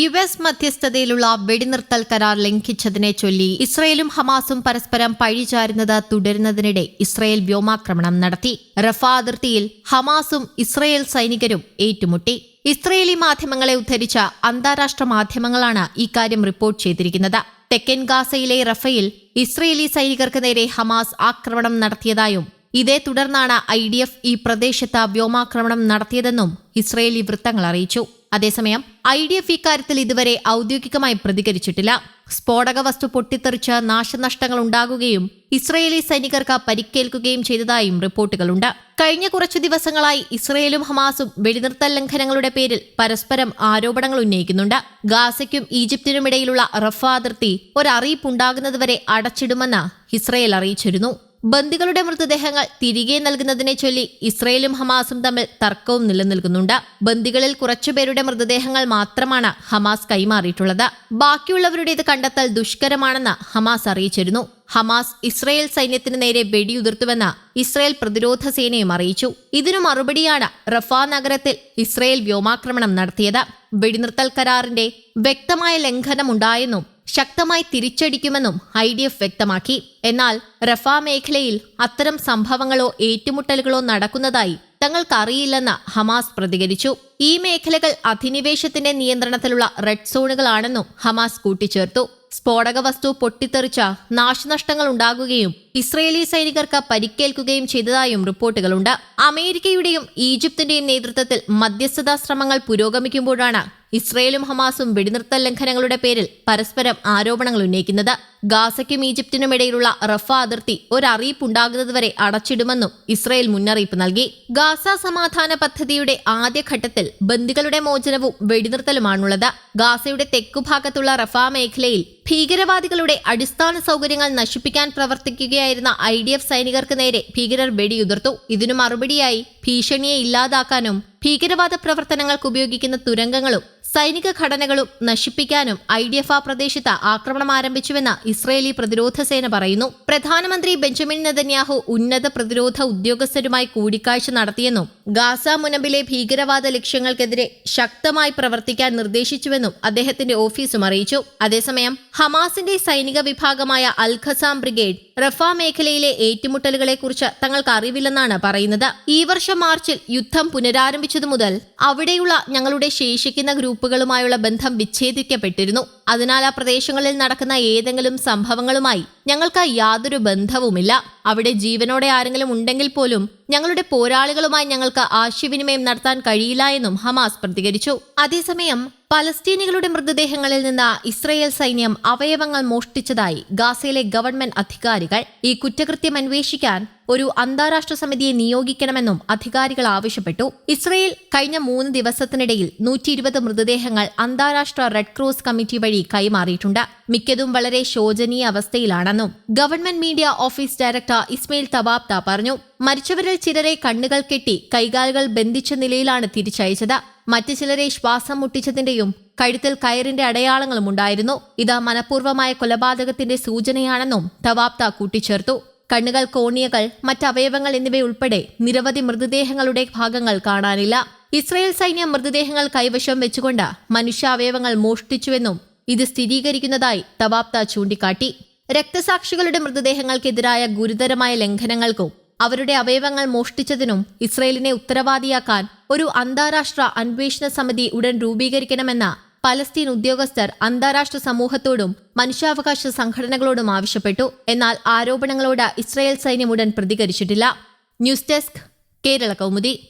U S മധ്യസ്ഥതയിലുള്ള വെടിനിർത്തൽ കരാർ ലംഘിച്ചതിനെ ചൊല്ലി ഇസ്രയേലും ഹമാസും പരസ്പരം പഴിചാരുന്നത് തുടരുന്നതിനിടെ ഇസ്രയേൽ വ്യോമാക്രമണം നടത്തി. റഫ അതിർത്തിയിൽ ഹമാസും ഇസ്രയേൽ സൈനികരും ഏറ്റുമുട്ടി. ഇസ്രയേലി മാധ്യമങ്ങളെ ഉദ്ധരിച്ച അന്താരാഷ്ട്ര മാധ്യമങ്ങളാണ് ഇക്കാര്യം റിപ്പോർട്ട് ചെയ്തിരിക്കുന്നത്. തെക്കൻ ഗാസയിലെ റഫയിൽ ഇസ്രയേലി സൈനികർക്ക് നേരെ ഹമാസ് ആക്രമണം നടത്തിയതായും ഇതേ തുടർന്നാണ് ഐ ഈ പ്രദേശത്ത് വ്യോമാക്രമണം നടത്തിയതെന്നും ഇസ്രയേലി വൃത്തങ്ങൾ അറിയിച്ചു. അതേസമയം ഐ ഡി എഫ് ഇക്കാര്യത്തിൽ ഇതുവരെ ഔദ്യോഗികമായി പ്രതികരിച്ചിട്ടില്ല. സ്ഫോടക വസ്തു പൊട്ടിത്തെറിച്ച് നാശനഷ്ടങ്ങൾ ഉണ്ടാകുകയും ഇസ്രയേലി സൈനികർക്ക് പരിക്കേൽക്കുകയും ചെയ്തതായും റിപ്പോർട്ടുകളുണ്ട്. കഴിഞ്ഞ കുറച്ചു ദിവസങ്ങളായി ഇസ്രയേലും ഹമാസും വെടിനിർത്തൽ ലംഘനങ്ങളുടെ പേരിൽ പരസ്പരം ആരോപണങ്ങൾ ഉന്നയിക്കുന്നുണ്ട്. ഗാസയ്ക്കും ഈജിപ്തിനുമിടയിലുള്ള റഫ അതിർത്തി ഒരറിയിപ്പുണ്ടാകുന്നതുവരെ അടച്ചിടുമെന്ന് ഇസ്രയേൽ അറിയിച്ചിരുന്നു. ബന്ദികളുടെ മൃതദേഹങ്ങൾ തിരികെ നൽകുന്നതിനെ ചൊല്ലി ഇസ്രയേലും ഹമാസും തമ്മിൽ തർക്കവും നിലനിൽക്കുന്നുണ്ട്. ബന്ദികളിൽ കുറച്ചുപേരുടെ മൃതദേഹങ്ങൾ മാത്രമാണ് ഹമാസ് കൈമാറിയിട്ടുള്ളത്. ബാക്കിയുള്ളവരുടേത് കണ്ടെത്തൽ ദുഷ്കരമാണെന്ന് ഹമാസ് അറിയിച്ചിരുന്നു. ഹമാസ് ഇസ്രയേൽ സൈന്യത്തിന് നേരെ വെടിയുതിർത്തുവെന്ന് ഇസ്രയേൽ പ്രതിരോധ സേനയും അറിയിച്ചു. ഇതിനു മറുപടിയാണ് റഫാ നഗരത്തിൽ ഇസ്രയേൽ വ്യോമാക്രമണം നടത്തിയത്. വെടിനിർത്തൽ കരാറിന്റെ വ്യക്തമായ ലംഘനമുണ്ടായെന്നും ശക്തമായി തിരിച്ചടിക്കുമെന്നും ഐ ഡി എഫ് വ്യക്തമാക്കി. എന്നാൽ റഫ മേഖലയിൽ അത്തരം സംഭവങ്ങളോ ഏറ്റുമുട്ടലുകളോ നടക്കുന്നതായി തങ്ങൾക്കറിയില്ലെന്ന് ഹമാസ് പ്രതികരിച്ചു. ഈ മേഖലകൾ അധിനിവേശത്തിന്റെ നിയന്ത്രണത്തിലുള്ള റെഡ് സോണുകളാണെന്നും ഹമാസ് കൂട്ടിച്ചേർത്തു. സ്ഫോടക വസ്തു പൊട്ടിത്തെറിച്ച നാശനഷ്ടങ്ങൾ ഉണ്ടാകുകയും ഇസ്രയേലി സൈനികർക്ക് പരിക്കേൽക്കുകയും ചെയ്തതായും റിപ്പോർട്ടുകളുണ്ട്. അമേരിക്കയുടെയും ഈജിപ്തിന്റെയും നേതൃത്വത്തിൽ മധ്യസ്ഥതാ ശ്രമങ്ങൾ പുരോഗമിക്കുമ്പോഴാണ് ഇസ്രയേലും ഹമാസും വെടിനിർത്തൽ ലംഘനങ്ങളുടെ പേരിൽ പരസ്പരം ആരോപണങ്ങൾ ഉന്നയിക്കുന്നത് ഗാസയ്ക്കും ഈജിപ്തിനും ഇടയിലുള്ള റഫ അതിർത്തി ഒരറിയിപ്പുണ്ടാകുന്നതുവരെ അടച്ചിടുമെന്നും ഇസ്രയേൽ മുന്നറിയിപ്പ് നൽകി. ഗാസ സമാധാന പദ്ധതിയുടെ ആദ്യഘട്ടത്തിൽ ബന്ദികളുടെ മോചനവും വെടിനിർത്തലുമാണുള്ളത്. ഗാസയുടെ തെക്കുഭാഗത്തുള്ള റഫ മേഖലയിൽ ഭീകരവാദികളുടെ അടിസ്ഥാന സൗകര്യങ്ങൾ നശിപ്പിക്കാൻ പ്രവർത്തിക്കുകയായിരുന്ന ഐ ഡി എഫ് സൈനികർക്ക് നേരെ ഭീകരർ വെടിയുതിർത്തു. ഇതിനു മറുപടിയായി ഭീഷണിയെ ഇല്ലാതാക്കാനും ഭീകരവാദ പ്രവർത്തനങ്ങൾക്ക് ഉപയോഗിക്കുന്ന തുരങ്കങ്ങളും സൈനിക ഘടനകളും നശിപ്പിക്കാനും ഐ ഡി എഫ് ആ പ്രദേശത്ത് ആക്രമണം ആരംഭിച്ചുവെന്ന് ഇസ്രയേലി പ്രതിരോധ സേന പറയുന്നു. പ്രധാനമന്ത്രി ബെഞ്ചമിൻ നെതന്യാഹു ഉന്നത പ്രതിരോധ ഉദ്യോഗസ്ഥരുമായി കൂടിക്കാഴ്ച നടത്തിയെന്നും ഗാസ മുനമ്പിലെ ഭീകരവാദ ലക്ഷ്യങ്ങൾക്കെതിരെ ശക്തമായി പ്രവർത്തിക്കാൻ നിർദ്ദേശിച്ചുവെന്നും അദ്ദേഹത്തിന്റെ ഓഫീസും അറിയിച്ചു. അതേസമയം ഹമാസിന്റെ സൈനിക വിഭാഗമായ അൽ ഖസാം ബ്രിഗേഡ് റഫ മേഖലയിലെ ഏറ്റുമുട്ടലുകളെക്കുറിച്ച് തങ്ങൾക്ക് അറിവില്ലെന്നാണ് പറയുന്നത്. ഈ വർഷം മാർച്ചിൽ യുദ്ധം പുനരാരംഭിച്ചതു മുതൽ അവിടെയുള്ള ഞങ്ങളുടെ ശേഷിക്കുന്ന ഗ്രൂപ്പുകളുമായുള്ള ബന്ധം വിച്ഛേദിക്കപ്പെട്ടിരുന്നു. അതിനാൽ ആ പ്രദേശങ്ങളിൽ നടക്കുന്ന ഏതെങ്കിലും സംഭവങ്ങളുമായി ഞങ്ങൾക്ക് യാതൊരു ബന്ധവുമില്ല. അവിടെ ജീവനോടെ ആരെങ്കിലും ഉണ്ടെങ്കിൽ പോലും ഞങ്ങളുടെ പോരാളികളുമായി ഞങ്ങൾക്ക് ആശയവിനിമയം നടത്താൻ കഴിയില്ല എന്നും ഹമാസ് പ്രതികരിച്ചു. അതേസമയം പലസ്തീനികളുടെ മൃതദേഹങ്ങളിൽ നിന്ന് ഇസ്രയേൽ സൈന്യം അവയവങ്ങൾ മോഷ്ടിച്ചതായി ഗാസയിലെ ഗവൺമെന്റ് അധികാരികൾ ഈ കുറ്റകൃത്യം അന്വേഷിക്കാൻ ഒരു അന്താരാഷ്ട്ര സമിതിയെ നിയോഗിക്കണമെന്നും അധികാരികൾ ആവശ്യപ്പെട്ടു. ഇസ്രയേൽ കഴിഞ്ഞ മൂന്ന് ദിവസത്തിനിടയിൽ നൂറ്റി ഇരുപത് മൃതദേഹങ്ങൾ അന്താരാഷ്ട്ര റെഡ് ക്രോസ് കമ്മിറ്റി വഴി കൈമാറിയിട്ടുണ്ട്. മിക്കതും വളരെ ശോചനീയ അവസ്ഥയിലാണെന്നും government media office director Ismail തബാബ്ത പറഞ്ഞു. മരിച്ചവരിൽ ചിലരെ കണ്ണുകൾ കെട്ടി കൈകാലുകൾ ബന്ധിച്ച നിലയിലാണ് തിരിച്ചയച്ചത്. മറ്റു ചിലരെ ശ്വാസം മുട്ടിച്ചതിന്റെയും കഴുത്തിൽ കയറിന്റെ അടയാളങ്ങളും ഉണ്ടായിരുന്നു. ഇത് മനഃപൂർവമായ കൊലപാതകത്തിന്റെ സൂചനയാണെന്നും തവാബ്ത കൂട്ടിച്ചേർത്തു. കണ്ണുകൾ കോണിയകൾ മറ്റവയവങ്ങൾ എന്നിവയുൾപ്പെടെ നിരവധി മൃതദേഹങ്ങളുടെ ഭാഗങ്ങൾ കാണാനില്ല. ഇസ്രയേൽ സൈന്യം മൃതദേഹങ്ങൾ കൈവശം വെച്ചുകൊണ്ട് മനുഷ്യാവയവങ്ങൾ മോഷ്ടിച്ചുവെന്നും ഇത് സ്ഥിരീകരിക്കുന്നതായി തവാബ്ത ചൂണ്ടിക്കാട്ടി. രക്തസാക്ഷികളുടെ മൃതദേഹങ്ങൾക്കെതിരായ ഗുരുതരമായ ലംഘനങ്ങൾക്കും അവരുടെ അവയവങ്ങൾ മോഷ്ടിച്ചതിനും ഇസ്രയേലിനെ ഉത്തരവാദിയാക്കാൻ ഒരു അന്താരാഷ്ട്ര അന്വേഷണ സമിതി ഉടൻ രൂപീകരിക്കണമെന്ന പലസ്തീൻ ഉദ്യോഗസ്ഥർ അന്താരാഷ്ട്ര സമൂഹത്തോടും മനുഷ്യാവകാശ സംഘടനകളോടും ആവശ്യപ്പെട്ടു. എന്നാൽ ആരോപണങ്ങളോട് ഇസ്രയേൽ സൈന്യം ഉടൻ പ്രതികരിച്ചിട്ടില്ല. News desk Kerala Kaumudi.